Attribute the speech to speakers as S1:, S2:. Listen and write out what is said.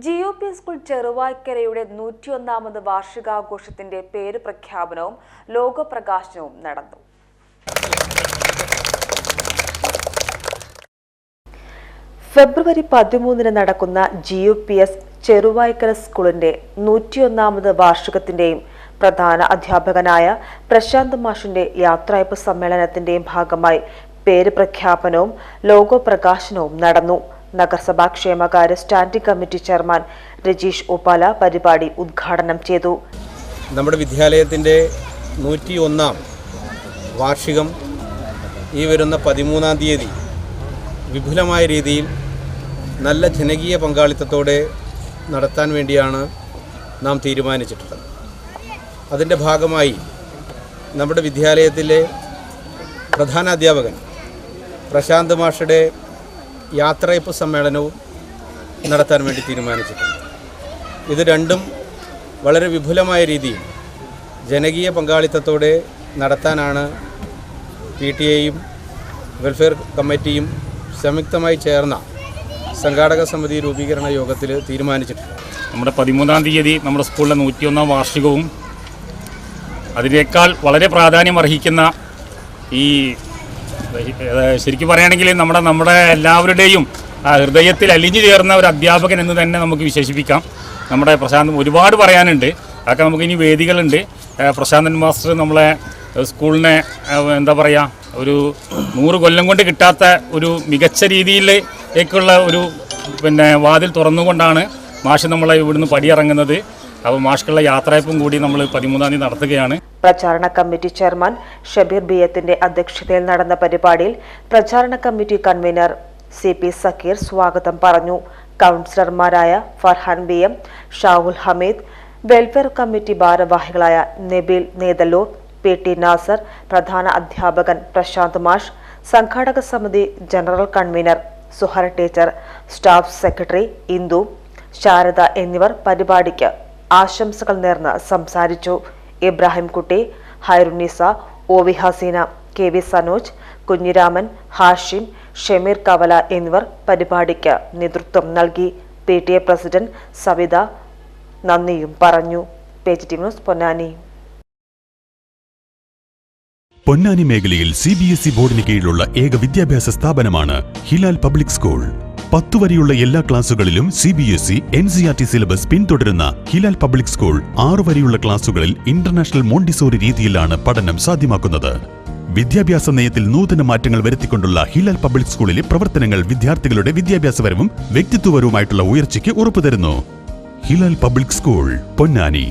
S1: G O P school ചെറുവായ്ക്കരയുടെ നൂറ്റിയൊന്നാമത് വാർഷികാഘോഷത്തിന്റെ പേര് പ്രഖ്യാപനവും ലോകപ്രകാശനവും നടന്നു. ഫെബ്രുവരി പതിമൂന്നിന് നടക്കുന്ന G U P S Cheruvaikkara സ്കൂളിന്റെ നൂറ്റിയൊന്നാമത് വാർഷികത്തിന്റെയും പ്രധാന അധ്യാപകനായ പ്രശാന്ത് മാഷിന്റെ യാത്രയപ്പ് സമ്മേളനത്തിന്റെയും ഭാഗമായി പേര് പ്രഖ്യാപനവും ലോഗോ പ്രകാശനവും നടന്നു. നഗരസഭാ ക്ഷേമകാര്യ standing committee chairman Rajeesh Upala പരിപാടി ഉദ്ഘാടനം ചെയ്തു.
S2: നമ്മുടെ വിദ്യാലയത്തിന്റെ നൂറ്റി ഒന്നാം വാർഷികം ഈ വരുന്ന പതിമൂന്നാം തീയതി വിപുലമായ രീതിയിൽ നല്ല ജനകീയ പങ്കാളിത്തത്തോടെ നടത്താൻ വേണ്ടിയാണ് നാം തീരുമാനിച്ചിട്ടുള്ളത്. അതിന്റെ ഭാഗമായി നമ്മുടെ വിദ്യാലയത്തിലെ പ്രധാന അധ്യാപകൻ പ്രശാന്ത് മാഷയുടെ യാത്രയപ്പ് സമ്മേളനവും നടത്താൻ വേണ്ടി തീരുമാനിച്ചിട്ടുണ്ട്. ഇത് രണ്ടും വളരെ വിപുലമായ രീതിയിൽ ജനകീയ പങ്കാളിത്തത്തോടെ നടത്താനാണ് പി ടി എയും വെൽഫെയർ കമ്മിറ്റിയും സംയുക്തമായി ചേർന്ന സംഘാടക സമിതി രൂപീകരണ യോഗത്തിൽ തീരുമാനിച്ചിട്ടുണ്ട്.
S3: നമ്മുടെ പതിമൂന്നാം തീയതി നമ്മുടെ സ്കൂളിലെ നൂറ്റിയൊന്നാം വാർഷികവും അതിനേക്കാൾ വളരെ പ്രാധാന്യം അർഹിക്കുന്ന ഈ ശരിക്കും പറയുകയാണെങ്കിൽ നമ്മുടെ നമ്മുടെ എല്ലാവരുടെയും ഹൃദയത്തിൽ അലിഞ്ഞു ചേർന്ന ഒരു അധ്യാപകൻ എന്ന് തന്നെ നമുക്ക് വിശേഷിപ്പിക്കാം. നമ്മുടെ പ്രശാന്ത് ഒരുപാട് പറയാനുണ്ട്. അതൊക്കെ നമുക്ക് ഇനി വേദികളുണ്ട്. പ്രശാന്തൻ മാസ്റ്റർ നമ്മളെ സ്കൂളിനെ എന്താ പറയുക ഒരു നൂറ് കൊല്ലം കൊണ്ട് കിട്ടാത്ത ഒരു മികച്ച രീതിയിലേക്കുള്ള ഒരു പിന്നെ വാതിൽ തുറന്നുകൊണ്ടാണ് മാഷ് നമ്മളെ ഇവിടുന്ന് പടിയിറങ്ങുന്നത്. അപ്പോൾ മാഷ്ക്കുള്ള യാത്രയപ്പും കൂടി നമ്മൾ പതിമൂന്നാം തീയതി നടത്തുകയാണ്.
S1: പ്രചാരണ കമ്മിറ്റി ചെയർമാൻ ഷബീർ ബിയത്തിന്റെ അധ്യക്ഷതയിൽ നടന്ന പരിപാടിയിൽ പ്രചാരണ committee convener C P Zakir സ്വാഗതം പറഞ്ഞു. കൗൺസിലർമാരായ Farhan B M Shahul Hameed welfare committee ഭാരവാഹികളായ നബീൽ നേതല്ലൂർ പി ടി നാസർ പ്രധാന അധ്യാപകൻ പ്രശാന്ത് മാഷ് സംഘാടക സമിതി general convener Suhar teacher staff secretary Indu Sharada എന്നിവർ പരിപാടിക്ക് ആശംസകൾ നേർന്ന് സംസാരിച്ചു. Ibrahimkutty Hairunisa O V Haseena K V Sanoj Kunhiraman Hashim Shameer Kavala എന്നിവർ പരിപാടിക്ക് നേതൃത്വം നൽകി. P T A president Savitha നന്ദിയും പറഞ്ഞു. Page news Ponnani.
S4: പൊന്നാനി മേഖലയിൽ സി ബി എസ് ഇ ബോർഡിന് കീഴിലുള്ള ഏക വിദ്യാഭ്യാസ സ്ഥാപനമാണ് ഹിലാൽ പബ്ലിക് സ്കൂൾ. പത്തു വരെയുള്ള എല്ലാ ക്ലാസുകളിലും C B S E N C R T syllabus പിന്തുടരുന്ന ഹിലാൽ പബ്ലിക് സ്കൂൾ ആറു വരെയുള്ള ക്ലാസുകളിൽ ഇന്റർനാഷണൽ മോണ്ടിസോറി രീതിയിലാണ് പഠനം സാധ്യമാക്കുന്നത്. വിദ്യാഭ്യാസ നയത്തിൽ നൂതന മാറ്റങ്ങൾ വരുത്തിക്കൊണ്ടുള്ള ഹിലാൽ പബ്ലിക് സ്കൂളിലെ പ്രവർത്തനങ്ങൾ വിദ്യാർത്ഥികളുടെ വിദ്യാഭ്യാസപരവും വ്യക്തിത്വപരവുമായിട്ടുള്ള ഉയർച്ചയ്ക്ക് ഉറപ്പുതരുന്നു. Hilal public school Ponnani.